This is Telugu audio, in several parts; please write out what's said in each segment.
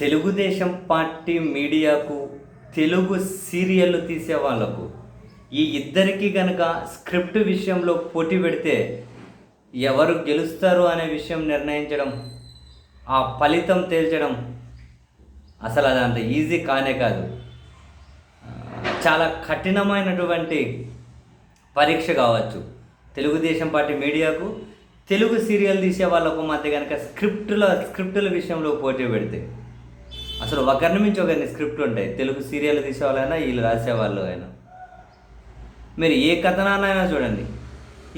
తెలుగుదేశం పార్టీ మీడియాకు తెలుగు సీరియళ్ళు తీసే వాళ్ళకు ఈ ఇద్దరికి కనుక స్క్రిప్ట్ విషయంలో పోటీ పెడితే ఎవరు గెలుస్తారు అనే విషయం నిర్ణయించడం ఆ ఫలితం తేల్చడం అసలు అది అంత ఈజీ కానే కాదు. చాలా కఠినమైనటువంటి పరీక్ష కావచ్చు. తెలుగుదేశం పార్టీ మీడియాకు తెలుగు సీరియల్ తీసే వాళ్ళకు మధ్య కనుక స్క్రిప్టుల స్క్రిప్టుల విషయంలో పోటీ పెడితే అసలు ఒకరిని మించి ఒకరిని స్క్రిప్ట్ ఉంటాయి. తెలుగు సీరియల్ తీసేవాళ్ళైనా వీళ్ళు రాసేవాళ్ళు అయినా. మీరు ఏ కథనాన్నైనా చూడండి.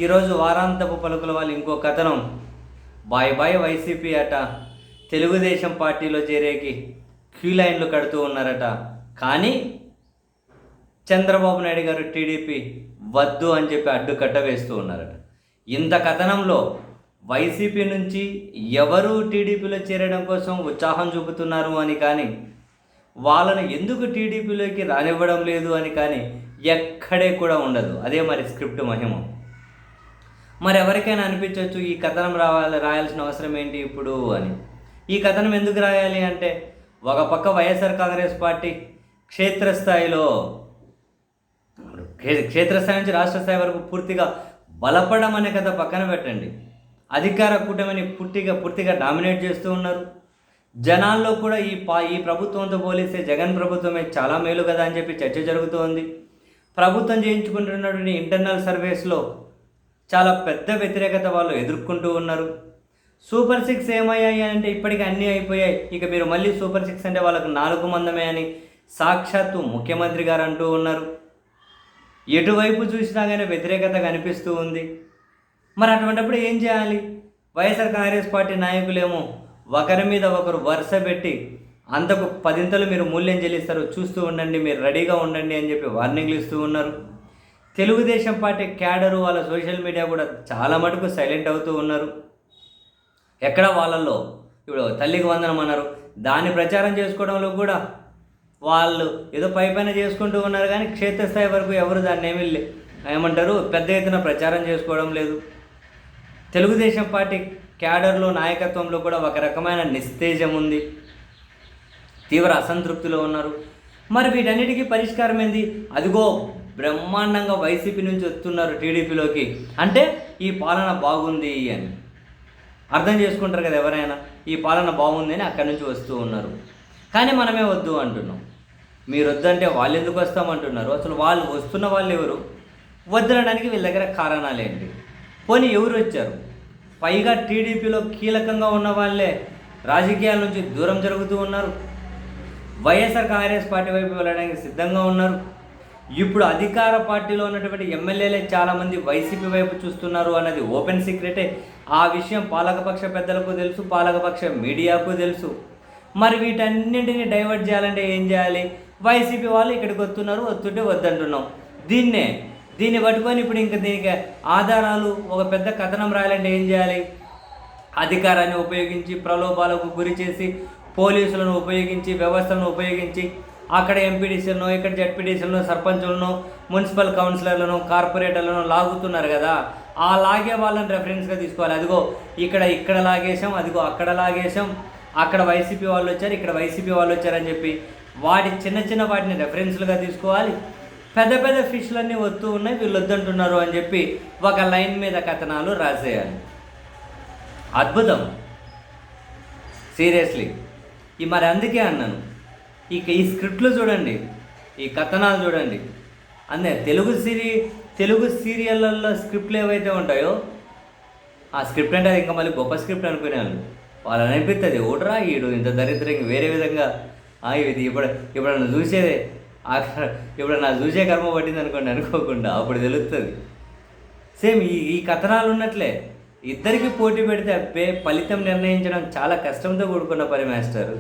ఈరోజు వారాంతపు పలుకుల వాళ్ళు ఇంకో కథనం. బాయ్ బాయ్ వైసీపీ అట. తెలుగుదేశం పార్టీలో చేరేకి క్యూ లైన్లు కడుతూ ఉన్నారట. కానీ చంద్రబాబు నాయుడు గారు టీడీపీ వద్దు అని చెప్పి అడ్డుకట్ట వేస్తూ ఉన్నారట. ఇంత కథనంలో వైసీపీ నుంచి ఎవరు టీడీపీలో చేరడం కోసం ఉత్సాహం చూపుతున్నారు అని కానీ వాళ్ళను ఎందుకు టీడీపీలోకి రానివ్వడం లేదు అని కానీ ఎక్కడే కూడా ఉండదు. అదే మరి స్క్రిప్ట్ మహిమ. మరి ఎవరికైనా అనిపించవచ్చు ఈ కథనం రావాలి రాయాల్సిన అవసరం ఏంటి ఇప్పుడు అని? ఈ కథనం ఎందుకు రాయాలి అంటే ఒక పక్క వైఎస్ఆర్ కాంగ్రెస్ పార్టీ క్షేత్రస్థాయిలో క్షేత్రస్థాయి నుంచి రాష్ట్ర స్థాయి వరకు పూర్తిగా బలపడం అనే కథ పక్కన పెట్టండి. అధికార కూటమిని పూర్తిగా పూర్తిగా డామినేట్ చేస్తూ ఉన్నారు. జనాల్లో కూడా ఈ పా ఈ ప్రభుత్వంతో పోలిస్తే జగన్ ప్రభుత్వమే చాలా మేలు కదా అని చెప్పి చర్చ జరుగుతోంది. ప్రభుత్వం చేయించుకుంటున్నటువంటి ఇంటర్నల్ సర్వేస్లో చాలా పెద్ద వ్యతిరేకత వాళ్ళు ఎదుర్కొంటూ ఉన్నారు. సూపర్ సిక్స్ ఏమయ్యాయి అంటే ఇప్పటికీ అన్నీ అయిపోయాయి. ఇక మీరు మళ్ళీ సూపర్ సిక్స్ అంటే వాళ్ళకు నాలుగు మందమే అని సాక్షాత్తు ముఖ్యమంత్రి గారు అంటూ ఉన్నారు. ఎటువైపు చూసినా కానీ వ్యతిరేకత కనిపిస్తూ ఉంది. మరి అటువంటిప్పుడు ఏం చేయాలి? వైఎస్ఆర్ కాంగ్రెస్ పార్టీ నాయకులేమో ఒకరి మీద ఒకరు వరుస పెట్టి అంతకు పదింతలు మీరు మూల్యం చెల్లిస్తారు చూస్తూ ఉండండి మీరు రెడీగా ఉండండి అని చెప్పి వార్నింగ్లు ఇస్తూ ఉన్నారు. తెలుగుదేశం పార్టీ క్యాడరు వాళ్ళ సోషల్ మీడియా కూడా చాలా మటుకు సైలెంట్ అవుతూ ఉన్నారు. ఎక్కడ వాళ్ళల్లో? ఇప్పుడు తల్లికి వందనం అన్నారు. దాన్ని ప్రచారం చేసుకోవడంలో కూడా వాళ్ళు ఏదో పై పైన చేసుకుంటూ ఉన్నారు కానీ క్షేత్రస్థాయి వరకు ఎవరు దాన్ని ఏమి లే- ఏమంటారు? పెద్ద ఎత్తున ప్రచారం చేసుకోవడం లేదు. తెలుగుదేశం పార్టీ క్యాడర్లో నాయకత్వంలో కూడా ఒక రకమైన నిస్తేజం ఉంది. తీవ్ర అసంతృప్తిలో ఉన్నారు. మరి వీటన్నిటికీ పరిష్కారం ఏంది? అదిగో బ్రహ్మాండంగా వైసీపీ నుంచి వస్తున్నారు టీడీపీలోకి. అంటే ఈ పాలన బాగుంది అని. అర్థం చేసుకుంటారు కదా ఎవరైనా ఈ పాలన బాగుంది అని అక్కడి నుంచి వస్తూ ఉన్నారు. కానీ మనమే వద్దు అంటున్నాం. మీరు వద్దంటే వాళ్ళు ఎందుకు వస్తామంటున్నారు? అసలు వాళ్ళు వస్తున్న వాళ్ళు ఎవరు వద్దనడానికి వీళ్ళ దగ్గర కారణాలు ఏంటి? పోనీ ఎవరు వచ్చారు? పైగా టీడీపీలో కీలకంగా ఉన్న వాళ్ళే రాజకీయాల నుంచి దూరం జరుగుతూ ఉన్నారు. వైఎస్ఆర్ కాంగ్రెస్ పార్టీ వైపు వెళ్ళడానికి సిద్ధంగా ఉన్నారు. ఇప్పుడు అధికార పార్టీలో ఉన్నటువంటి ఎమ్మెల్యేలే చాలామంది వైసీపీ వైపు చూస్తున్నారు అన్నది ఓపెన్ సీక్రెటే. ఆ విషయం పాలకపక్ష పెద్దలకు తెలుసు పాలకపక్ష మీడియాకు తెలుసు. మరి వీటన్నింటినీ డైవర్ట్ చేయాలంటే ఏం చేయాలి? వైసీపీ వాళ్ళు ఇక్కడికి వస్తున్నారు వస్తుంటే వద్దంటున్నాం. దీన్నే దీన్ని పట్టుకొని ఇప్పుడు ఇంకా దీనికి ఆధారాలు ఒక పెద్ద కథనం రాయాలంటే ఏం చేయాలి? అధికారాన్ని ఉపయోగించి ప్రలోభాలకు గురి చేసి పోలీసులను ఉపయోగించి వ్యవస్థలను ఉపయోగించి అక్కడ ఎంపీడీసీలను ఇక్కడ జడ్పీడీసీలను సర్పంచులను మున్సిపల్ కౌన్సిలర్లను కార్పొరేటర్లను లాగుతున్నారు కదా. ఆ లాగే వాళ్ళని రెఫరెన్స్గా తీసుకోవాలి. అదిగో ఇక్కడ ఇక్కడ లాగేసాం అదిగో అక్కడ లాగేశాం అక్కడ వైసీపీ వాళ్ళు వచ్చారు ఇక్కడ వైసీపీ వాళ్ళు వచ్చారని చెప్పి వాటి చిన్న చిన్న వాటిని రెఫరెన్స్లుగా తీసుకోవాలి. పెద్ద పెద్ద ఫిష్లన్నీ వస్తూ ఉన్నాయి వీళ్ళు వద్దంటున్నారు అని చెప్పి ఒక లైన్ మీద కథనాలు రాసేయాలి. అద్భుతం. సీరియస్లీ. ఈ మరి అందుకే అన్నాను. ఇక ఈ స్క్రిప్ట్లు చూడండి ఈ కథనాలు చూడండి. అందే తెలుగు సిరీ తెలుగు సీరియళ్ళల్లో స్క్రిప్ట్లు ఏవైతే ఉంటాయో ఆ స్క్రిప్ట్ అంటే అది ఇంకా మళ్ళీ గొప్ప స్క్రిప్ట్ అనుకునేవాళ్ళు. వాళ్ళు అనిపిస్తుంది ఓడరా ఈడు ఇంత దరిద్రంగా వేరే విధంగా ఇది ఇప్పుడు ఇప్పుడు చూసేదే ఇప్పుడు నా చూసే కర్మ పట్టింది అనుకోండి అనుకోకుండా అప్పుడు తెలుస్తుంది సేమ్ ఈ ఈ కథనాలు ఉన్నట్లే. ఇద్దరికి పోటీ పెడితే అబ్బే ఫలితం నిర్ణయించడం చాలా కష్టంతో కూడుకున్న పని మాస్టర్.